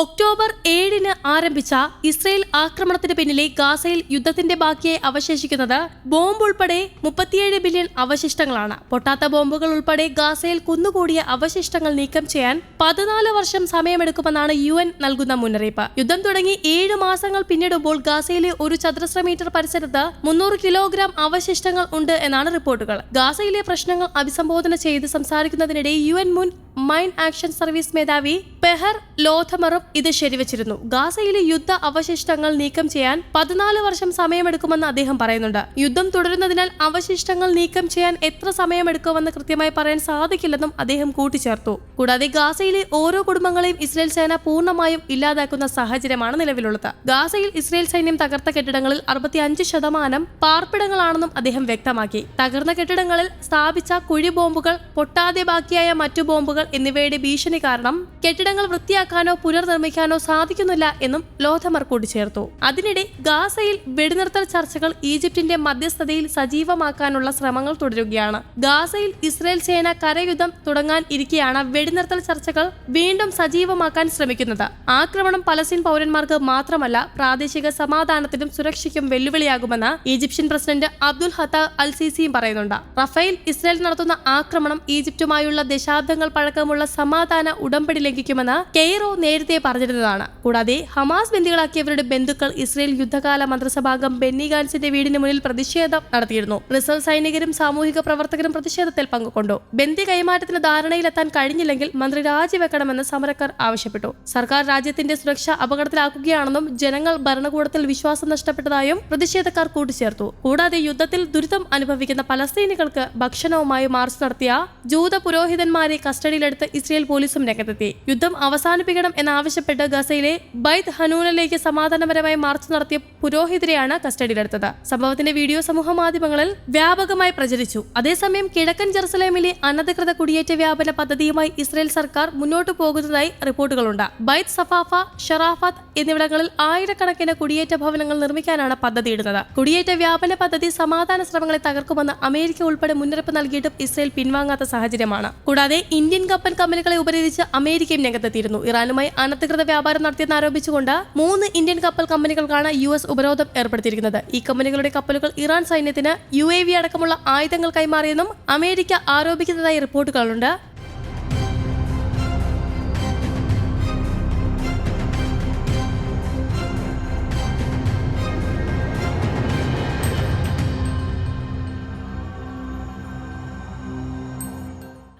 October ഏഴിന് ആരംഭിച്ച Israel ആക്രമണത്തിന് പിന്നിലെ ഗാസയിൽ യുദ്ധത്തിന്റെ ബാക്കിയായി അവശേഷിക്കുന്നത് ബോംബ് ഉൾപ്പെടെ മുപ്പത്തിയേഴ് ബില്യൺ അവശിഷ്ടങ്ങളാണ്. പൊട്ടാത്ത ബോംബുകൾ ഉൾപ്പെടെ ഗാസയിൽ കുന്നുകൂടിയ അവശിഷ്ടങ്ങൾ നീക്കം ചെയ്യാൻ പതിനാല് വർഷം സമയമെടുക്കുമെന്നാണ് യു എൻ നൽകുന്ന മുന്നറിയിപ്പ്. യുദ്ധം തുടങ്ങി ഏഴ് മാസങ്ങൾ പിന്നിടുമ്പോൾ ഗാസയിലെ ഒരു ചതുരശ്ര മീറ്റർ പരിസരത്ത് മുന്നൂറ് കിലോഗ്രാം അവശിഷ്ടങ്ങൾ ഉണ്ട് എന്നാണ് റിപ്പോർട്ടുകൾ. ഗാസയിലെ പ്രശ്നങ്ങൾ അഭിസംബോധന ചെയ്ത് സംസാരിക്കുന്നതിനിടെ യു എൻ മുൻ മൈൻ ആക്ഷൻ സർവീസ് മേധാവി പെഹർ ലോഥമറും ഇത് ശരിവച്ചിരുന്നു. ഗാസയിലെ യുദ്ധ അവശിഷ്ടങ്ങൾ നീക്കം ചെയ്യാൻ പതിനാല് വർഷം സമയമെടുക്കുമെന്ന് അദ്ദേഹം പറയുന്നുണ്ട്. യുദ്ധം തുടരുന്നതിനാൽ അവശിഷ്ടങ്ങൾ നീക്കം ചെയ്യാൻ എത്ര സമയമെടുക്കുമെന്ന് കൃത്യമായി പറയാൻ സാധിക്കില്ലെന്നും അദ്ദേഹം കൂട്ടിച്ചേർത്തു. കൂടാതെ ഗാസയിലെ ഓരോ കുടുംബങ്ങളെയും ഇസ്രയേൽ സേന പൂർണമായും ഇല്ലാതാക്കുന്ന സാഹചര്യമാണ് നിലവിലുള്ളത്. ഗാസയിൽ ഇസ്രയേൽ സൈന്യം തകർത്ത കെട്ടിടങ്ങളിൽ അറുപത്തിയഞ്ച് ശതമാനം പാർപ്പിടങ്ങളാണെന്നും അദ്ദേഹം വ്യക്തമാക്കി. തകർന്ന കെട്ടിടങ്ങളിൽ സ്ഥാപിച്ച കുഴി ബോംബുകൾ പൊട്ടാതെ ബാക്കിയായ മറ്റു ബോംബുകൾ എന്നിവയുടെ ഭീഷണി കാരണം കെട്ടിടങ്ങൾ വൃത്തിയാക്കാനോ പുനർനിർമ്മിക്കാനോ സാധിക്കുന്നില്ല എന്നും ലോധമർ കൂട്ടിച്ചേർത്തു. അതിനിടെ ഗാസയിൽ വെടിനിർത്തൽ ചർച്ചകൾ ഈജിപ്തിന്റെ മധ്യസ്ഥതയിൽ സജീവമാക്കാനുള്ള ശ്രമങ്ങൾ തുടരുകയാണ്. ഗാസയിൽ ഇസ്രയേൽ സേന കരയുദ്ധം തുടങ്ങാൻ ഇരിക്കെയാണ് വെടിനിർത്തൽ ചർച്ചകൾ വീണ്ടും സജീവമാക്കാൻ ശ്രമിക്കുന്നത്. ആക്രമണം പലസ്തീൻ പൗരന്മാർക്ക് മാത്രമല്ല പ്രാദേശിക സമാധാനത്തിനും സുരക്ഷയ്ക്കും വെല്ലുവിളിയാകുമെന്ന് ഈജിപ്ഷ്യൻ പ്രസിഡന്റ് അബ്ദുൽ ഹത്ത അൽ സിസിയും പറയുന്നുണ്ട്. റഫേൽ ഇസ്രയേൽ നടത്തുന്ന ആക്രമണം ഈജിപ്തുമായുള്ള ദശാബ്ദങ്ങൾ പഴക്കമുള്ള സമാധാന ഉടമ്പടി ലംഘിക്കുമെന്ന് കെയ്റോ നേരത്തെ പറഞ്ഞിരുന്നതാണ്. കൂടാതെ ഹമാസ് ബന്ദികളാക്കിയവരുടെ ബന്ധുക്കൾ ഇസ്രയേൽ യുദ്ധകാല മന്ത്രിസഭാംഗം ബെന്നി ഗാൻസിന്റെ വീടിന് മുന്നിൽ പ്രതിഷേധം നടത്തിയിരുന്നു. റിസർവ് സൈനികരും സാമൂഹിക പ്രവർത്തകരും പ്രതിഷേധത്തിൽ പങ്കുകൊണ്ടു. ബന്ദി കൈമാറ്റത്തിന് ധാരണയിലെത്താൻ കഴിഞ്ഞില്ലെങ്കിൽ മന്ത്രി രാജിവെക്കണമെന്ന് സമരക്കാർ ആവശ്യപ്പെട്ടു. സർക്കാർ രാജ്യത്തിന്റെ സുരക്ഷ അപകടത്തിലാക്കുകയാണെന്നും ജനങ്ങൾ ഭരണകൂടത്തിൽ വിശ്വാസം നഷ്ടപ്പെട്ടതായും പ്രതിഷേധക്കാർ കൂട്ടിച്ചേർത്തു. കൂടാതെ യുദ്ധത്തിൽ ദുരിതം അനുഭവിക്കുന്ന പലസ്തീനികൾക്ക് ഭക്ഷണവുമായി മാർച്ച് നടത്തിയ ജൂത പുരോഹിതന്മാരെ കസ്റ്റഡിയിലെടുത്ത് ഇസ്രയേൽ പോലീസും രംഗത്തെത്തി. യുദ്ധം അവസാനിപ്പിക്കണം എന്നാവശ്യപ്പെട്ട് ഗസയിലെ ബൈത്ത് ഹനൂനിലേക്ക് സമാധാനപരമായി മാർച്ച് നടത്തിയ പുരോഹിതരെയാണ് കസ്റ്റഡിയിലെടുത്തത്. സംഭവത്തിന്റെ വീഡിയോ സമൂഹ മാധ്യമങ്ങളിൽ വ്യാപകമായി പ്രചരിച്ചു. അതേസമയം കിഴക്കൻ ജെറുസലേമിലെ അനധികൃത കുടിയേറ്റ വ്യാപന പദ്ധതിയുമായി ഇസ്രയേൽ സർക്കാർ മുന്നോട്ടു പോകുന്നതായി റിപ്പോർട്ടുകളുണ്ട്. ബൈത്ത് സഫാഫ ഷറാഫത്ത് എന്നിവിടങ്ങളിൽ ആയിരക്കണക്കിന് കുടിയേറ്റ ഭവനങ്ങൾ നിർമ്മിക്കാനാണ് പദ്ധതിയിടുന്നത്. കുടിയേറ്റ വ്യാപന പദ്ധതി സമാധാന ശ്രമങ്ങളെ തകർക്കുമെന്ന് അമേരിക്ക ഉൾപ്പെടെ മുന്നറിയിപ്പ് നൽകിയിട്ടും ഇസ്രയേൽ പിൻവാങ്ങാത്ത സാഹചര്യമാണ്. കൂടാതെ ഇന്ത്യൻ കപ്പൽ കമ്പനികളെ ഉപരോധിച്ച് അമേരിക്കയും രംഗത്തെത്തിയിരുന്നു. ഇറാനുമായി അനധികൃത വ്യാപാരം നടത്തിയെന്ന് ആരോപിച്ചുകൊണ്ട് മൂന്ന് ഇന്ത്യൻ കപ്പൽ കമ്പനികൾക്കാണ് യു എസ് ഉപരോധം ഏർപ്പെടുത്തിയിരിക്കുന്നത്. ഈ കമ്പനികളുടെ കപ്പലുകൾ ഇറാൻ സൈന്യത്തിന് യു എ വി അടക്കമുള്ള ആയുധങ്ങൾ കൈമാറിയെന്നും അമേരിക്ക ആരോപിക്കുന്നതായി റിപ്പോർട്ടുകളുണ്ട്.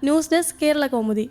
News desk Kerala Kaumudi.